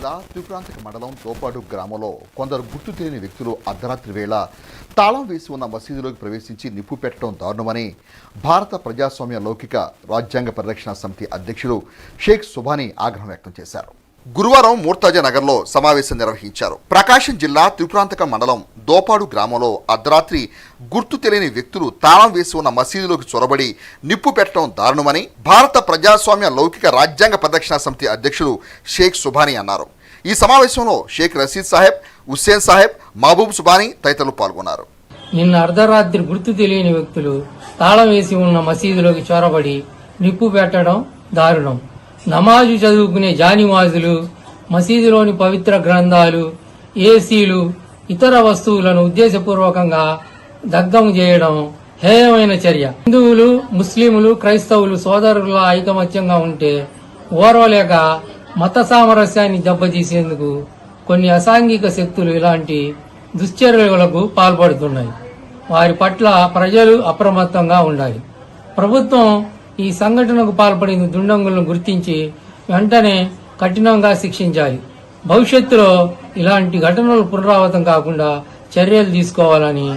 జిల్లా త్రిపురాంతక మండలం తోపాడు గ్రామంలో కొందరు గుర్తు తెలియని వ్యక్తులు అర్ధరాత్రి వేళ తాళం వేసి ఉన్న మసీదులోకి ప్రవేశించి నిప్పు పెట్టడం దారుణమని భారత ప్రజాస్వామ్య లౌకిక రాజ్యాంగ పరిరక్షణ సమితి అధ్యక్షుడు షేక్ సుబానీ ఆగ్రహం వ్యక్తం చేశారు. గురువారం మూర్తాజా నగర్లో సమావేశం నిర్వహించారు. ప్రకాశం జిల్లా త్రిపురాంతక మండలం దోపాడు గ్రామంలో అర్ధరాత్రి గుర్తు తెలియని వ్యక్తులు తాళం వేసి ఉన్న మసీదులోకి చొరబడి నిప్పు పెట్టడం దారుణమని భారత ప్రజాస్వామ్య లౌకిక రాజ్యాంగ పరిరక్షణ సమితి అధ్యక్షుడు షేక్ సుబానీ అన్నారు. ఈ సమావేశంలో షేక్ రషీద్ సాహెబ్ హుస్సేన్ సాహెబ్ మహబూబ్ సుబానీ తదితరులు పాల్గొన్నారు. నిన్న అర్ధరాత్రి గుర్తు తెలియని వ్యక్తులు తాళం వేసి ఉన్న మసీదులోకి చొరబడి నిప్పు పెట్టడం దారుణం. నమాజు చదువుకునే జానివాజులు మసీదులోని పవిత్ర గ్రంథాలు ఏసీలు ఇతర వస్తువులను ఉద్దేశపూర్వకంగా దగ్ధం చేయడం హేయమైన చర్య. హిందువులు ముస్లింలు క్రైస్తవులు సోదరుల ఐకమత్యంగా ఉంటే ఓర్వలేక మత సామరస్యాన్ని దెబ్బతీసేందుకు కొన్ని అసాంఘిక శక్తులు ఇలాంటి దుశ్చర్యలకు పాల్పడుతున్నాయి. వారి పట్ల ప్రజలు అప్రమత్తంగా ఉండాలి. ప్రభుత్వం ఈ సంఘటనకు పాల్పడిన దుండంగులను గుర్తించి వెంటనే కఠినంగా శిక్షించాలి. భవిష్యత్తులో ఇలాంటి ఘటనలు పునరావృతం కాకుండా చర్యలు తీసుకోవాలని